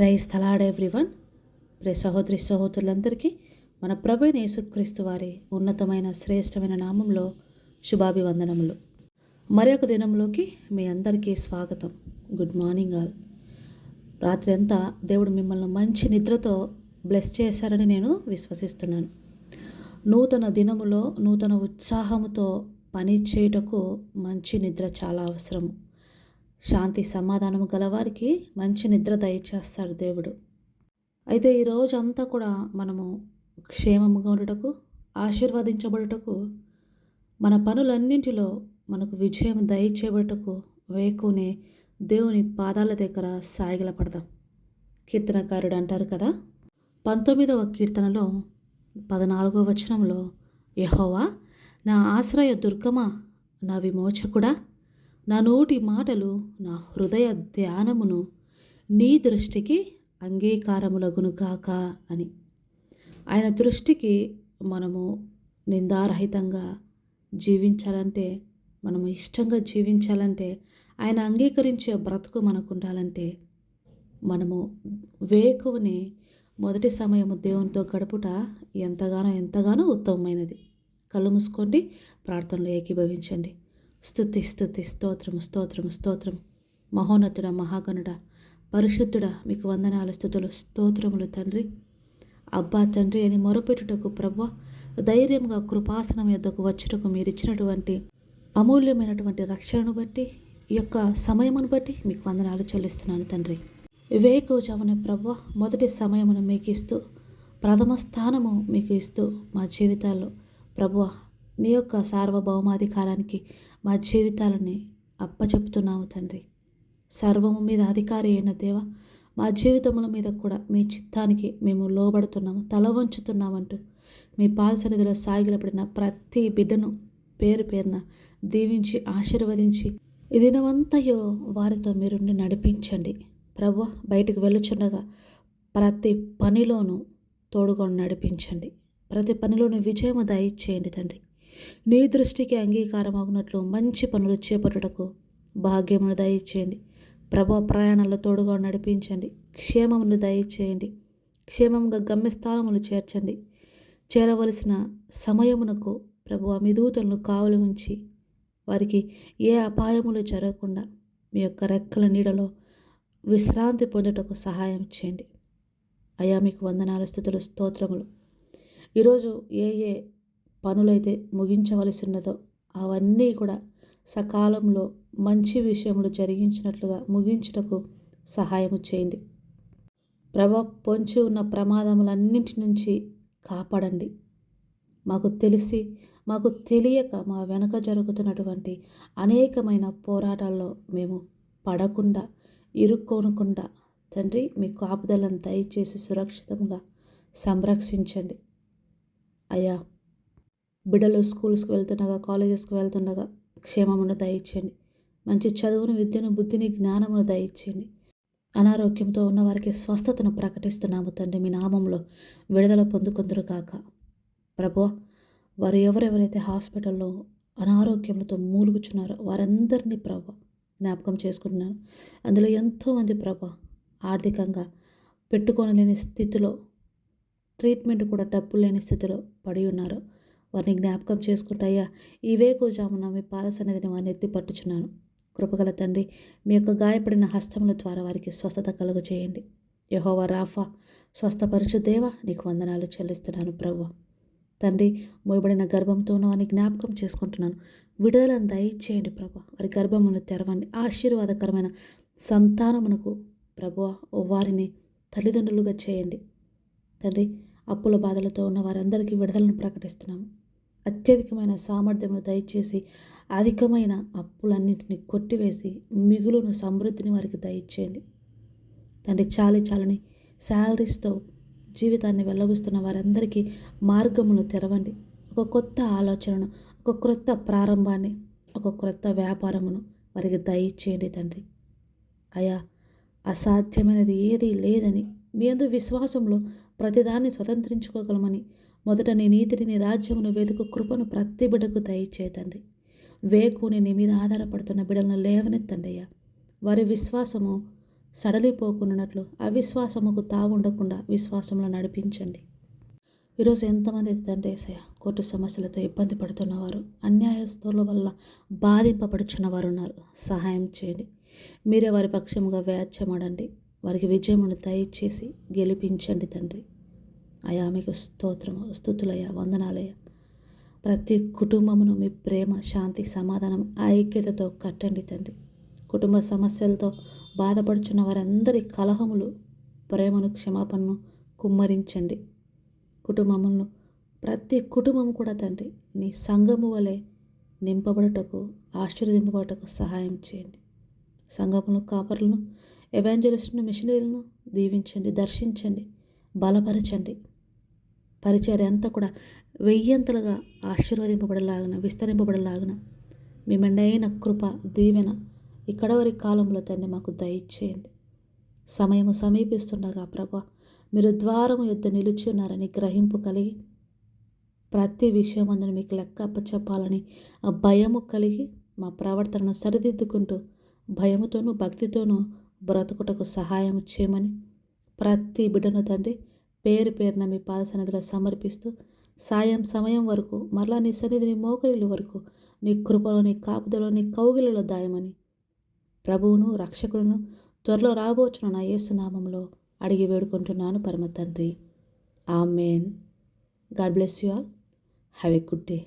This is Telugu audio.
Praise తలాడ్ everyone. ప్రే సహోదరి సహోదరులందరికీ మన ప్రభు యేసుక్రీస్తు వారి ఉన్నతమైన శ్రేష్టమైన నామంలో శుభాభివందనములు. మరి ఒక దినంలోకి మీ అందరికీ స్వాగతం. Good morning all. రాత్రి అంతా దేవుడు మిమ్మల్ని మంచి నిద్రతో బ్లెస్ చేశారని నేను విశ్వసిస్తున్నాను. నూతన దినములో నూతన ఉత్సాహముతో పని చేయుటకు మంచి నిద్ర చాలా అవసరము. శాంతి సమాధానము గలవారికి మంచి నిద్ర దయచేస్తాడు దేవుడు. అయితే ఈ రోజంతా కూడా మనము క్షేమముగా ఉండటకు ఆశీర్వదించబడుటకు మన పనులన్నింటిలో మనకు విజయం దయచేయబడుటకు వేకునే దేవుని పాదాల దగ్గర సాగిల పడదాం. కీర్తనకారుడు అంటారు కదా పంతొమ్మిదవ కీర్తనలో పద్నాలుగవ వచనంలో యహోవా నా ఆశ్రయ దుర్గమా నా విమోచకుడా? నా నోటి మాటలు నా హృదయ ధ్యానమును నీ దృష్టికి అంగీకారములగునుగాక అని. ఆయన దృష్టికి మనము నిందారహితంగా జీవించాలంటే మనము ఇష్టంగా జీవించాలంటే ఆయన అంగీకరించే బ్రతుకు మనకు ఉండాలంటే మనము వేకువని మొదటి సమయము దేవునితో గడుపుట ఎంతగానో ఎంతగానో ఉత్తమమైనది. కళ్ళు మూసుకోండి ప్రార్థనలో ఏకీభవించండి. స్థుతి స్థుతి స్తోత్రము స్తోత్రము స్తోత్రం. మహోన్నతుడ మహాగణుడ పరిశుద్ధుడ మీకు వందనాలు స్థుతులు స్తోత్రములు తండ్రి. అబ్బా తండ్రి అని మొరపెట్టుటకు ప్రభు ధైర్యంగా కృపాసనం యొద్దకు వచ్చుటకు మీరు ఇచ్చినటువంటి అమూల్యమైనటువంటి రక్షణను బట్టి ఈ యొక్క సమయమును బట్టి మీకు వందనాలు చెల్లిస్తున్నాను తండ్రి. వివేకోజామున ప్రభు మొదటి సమయమును మీకు ఇస్తూ ప్రథమ స్థానము మీకు ఇస్తూ మా జీవితాల్లో ప్రభు నీ యొక్క సార్వభౌమాధికారానికి మా జీవితాలని అప్పచెప్తున్నాము తండ్రి. సర్వము మీద అధికారి అయిన దేవ మా జీవితముల మీద కూడా మీ చిత్తానికి మేము లోబడుతున్నాము తల వంచుతున్నామంటూ మీ పాద సాగిలపడిన ప్రతి బిడ్డను పేరు పేరున దీవించి ఆశీర్వదించి ఈ దినమంతయో వారితో మీరు నడిపించండి. ప్రభు బయటికి వెళ్ళుచుండగా ప్రతి పనిలోనూ తోడుగొని నడిపించండి. ప్రతి పనిలోనూ విజయము దయచేయండి తండ్రి. నీ దృష్టికి అంగీకారమగునట్లు మంచి పనులు చేపట్టుటకు భాగ్యమును దయచేయండి. ప్రభా ప్రయాణంలో తోడుగా నడిపించండి. క్షేమమును దయచేయండి. క్షేమంగా గమ్యస్థానమును చేర్చండి. చేరవలసిన సమయమునకు ప్రభు మీ దూతలను కావలి ఉంచి వారికి ఏ అపాయములు జరగకుండా మీ యొక్క రెక్కల నీడలో విశ్రాంతి పొందుటకు సహాయం చేయండి. అయా మీకు వందనాల స్థుతులు స్తోత్రములు. ఈరోజు ఏ ఏ పనులైతే ముగించవలసి ఉన్నదో అవన్నీ కూడా సకాలంలో మంచి విషయములు జరిగించినట్లుగా ముగించుటకు సహాయము చేయండి. ప్రభ పొంచి ఉన్న ప్రమాదములన్నింటి నుంచి కాపాడండి. మాకు తెలిసి మాకు తెలియక మా వెనక జరుగుతున్నటువంటి అనేకమైన పోరాటాల్లో మేము పడకుండా ఇరుక్కోనకుండా తండ్రి మీ కాపుదలను దయచేసి సురక్షితంగా సంరక్షించండి. అయ్యా బిడ్డలు స్కూల్స్కి వెళ్తుండగా కాలేజెస్కి వెళ్తుండగా క్షేమమును దయచేయండి. మంచి చదువును విద్యను బుద్ధిని జ్ఞానమును దయచేయండి. అనారోగ్యంతో ఉన్న వారికి స్వస్థతను ప్రకటిస్తున్నాము తండ్రి. మీ నామంలో విడుదల పొందుకుందరు కాక ప్రభు వారు ఎవరెవరైతే హాస్పిటల్లో అనారోగ్యంతో మూలుగుచున్నారో వారందరినీ ప్రభ జ్ఞాపకం చేసుకుంటున్నారు అందులో ఎంతోమంది ప్రభ ఆర్థికంగా పెట్టుకోనలేని స్థితిలో ట్రీట్మెంట్ కూడా డబ్బులు లేని స్థితిలో పడి ఉన్నారు. వారిని జ్ఞాపకం చేసుకుంటాయా ఈ కూజామున మీ పాద సన్నిధిని వారిని ఎత్తి పట్టుచున్నాను. కృపగల తండ్రి మీ యొక్క గాయపడిన హస్తముల ద్వారా వారికి స్వస్థత కలుగు చేయండి. యహోవా రాఫా స్వస్థపరచు దేవ నీకు వందనాలు చెల్లిస్తున్నాను ప్రభు తండ్రి మోయబడిన గర్భంతో వారిని జ్ఞాపకం చేసుకుంటున్నాను. విడుదలను దయచేయండి ప్రభు వారి గర్భమును తెరవండి. ఆశీర్వాదకరమైన సంతానమునకు ప్రభు వారిని తల్లిదండ్రులుగా చేయండి. తండ్రి అప్పుల బాధలతో ఉన్న వారందరికీ విడుదలను ప్రకటిస్తున్నాము. అత్యధికమైన సామర్థ్యమును దయచేసి అధికమైన అప్పులన్నింటినీ కొట్టివేసి మిగులును సమృద్ధిని వారికి దయచేయండి. తండ్రి చాలి చాలని శాలరీస్తో జీవితాన్ని వెళ్ళబుస్తున్న వారందరికీ మార్గమును తెరవండి. ఒక కొత్త ఆలోచనను ఒక క్రొత్త ప్రారంభాన్ని ఒక క్రొత్త వ్యాపారమును వారికి దయచేయండి తండ్రి. అయా అసాధ్యమైనది ఏదీ లేదని మీ అందు విశ్వాసంలో ప్రతిదాన్ని స్వతంత్రించుకోగలమని మొదట నీ నీతిని నీ రాజ్యమును వెతుకు కృపను ప్రతి బిడకు దయచేతండి వేకుని నీ మీద ఆధారపడుతున్న బిడలను లేవనెత్తండి అయ్యా. వారి విశ్వాసము సడలిపోకున్నట్లు అవిశ్వాసముకు తావుండకుండా విశ్వాసంలో నడిపించండి. ఈరోజు ఎంతమంది అయితే తండ్రి ఏసయ్య కోర్టు సమస్యలతో ఇబ్బంది పడుతున్నవారు అన్యాయస్తుల వల్ల బాధింపబడుచున్న వారు ఉన్నారు. సహాయం చేయండి. మీరే వారి పక్షముగా వ్యాఖ్యమాడండి. వారికి విజయమును దయచేసి గెలిపించండి తండ్రి. అయా మీకు స్తోత్రము స్థుతులయ వందనాలయ ప్రతి కుటుంబమును మీ ప్రేమ శాంతి సమాధానం ఐక్యతతో కట్టండి తండ్రి. కుటుంబ సమస్యలతో బాధపడుచున్న వారందరి కలహములు ప్రేమను క్షమాపణను కుమ్మరించండి. కుటుంబములను ప్రతి కుటుంబం కూడా తండ్రి నీ సంఘము వలె నింపబడుటకు ఆశీర్వదింపబడటకు సహాయం చేయండి. సంఘములు కాపర్లను ఎవాంజలిస్టును మిషనరీలను దీవించండి దర్శించండి బలపరచండి. పరిచర్య అంతా కూడా వెయ్యంతలుగా ఆశీర్వదింపబడలాగిన విస్తరింపబడలాగిన మీ మెండైన కృప దీవెన ఇక్కడ వరకు కాలంలో తండ్రి మాకు దయచేయండి. సమయము సమీపిస్తుండగా ప్రభా మీరు ద్వారము యుద్ధ నిలిచి ఉన్నారని గ్రహింపు కలిగి ప్రతి విషయం అందును మీకు లెక్క చెప్పాలని ఆ భయము కలిగి మా ప్రవర్తనను సరిదిద్దుకుంటూ భయముతోనూ భక్తితోనూ బ్రతుకుటకు సహాయం చేయమని ప్రతి బిడ్డను తండ్రి పేరు పేరున మీ పాద సన్నిధిలో సమర్పిస్తూ సాయం సమయం వరకు మరలా నీ సన్నిధిని మోకరిల వరకు నీ కృపలో నీ కాపుదలో నీ కౌగిలలో దాయమని. ప్రభువును రక్షకులను త్వరలో రాబోచున్న నా యేసునామంలో అడిగి వేడుకుంటున్నాను పరమ తండ్రి amen. God bless you all. Have a good day.